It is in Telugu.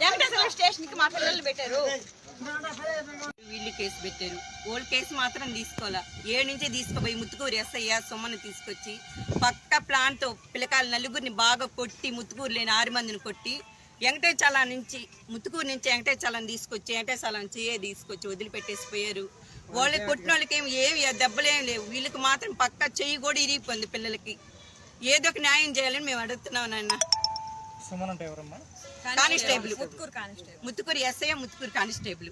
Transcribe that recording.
వెంకటేశ్వర స్టేషన్కి మా పిల్లలు పెట్టారు. వీళ్ళు కేసు పెట్టారు. ఓల్డ్ కేసు మాత్రం తీసుకోవాలా? ఏడు నుంచే తీసుకుపోయి ముత్తుకూరు ఎస్ఐ సొమ్మని తీసుకొచ్చి పక్క ప్లాన్తో పిల్లకాయలు నలుగురిని బాగా కొట్టి ముత్తుకూరు లేని ఆరు మందిని కొట్టి వెంకటేశాల నుంచి ముత్తుకూరు నుంచి వెంకటేశాలను తీసుకొచ్చి వెంకటేశాల నుంచి ఏ తీసుకొచ్చి వదిలిపెట్టేసి పోయారు వాళ్ళకి కొట్టిన వాళ్ళకి ఏమి ఏమి దెబ్బలేం లేవు. వీళ్ళకి మాత్రం పక్క చెయ్యి కూడా ఇరిగిపోయింది పిల్లలకి. ఏదో ఒక న్యాయం చేయాలని మేము అడుగుతున్నాం నాన్న సుమన్ అంటే ఎవరమ్మా? Constable. Muthukur SI Muthukur constable.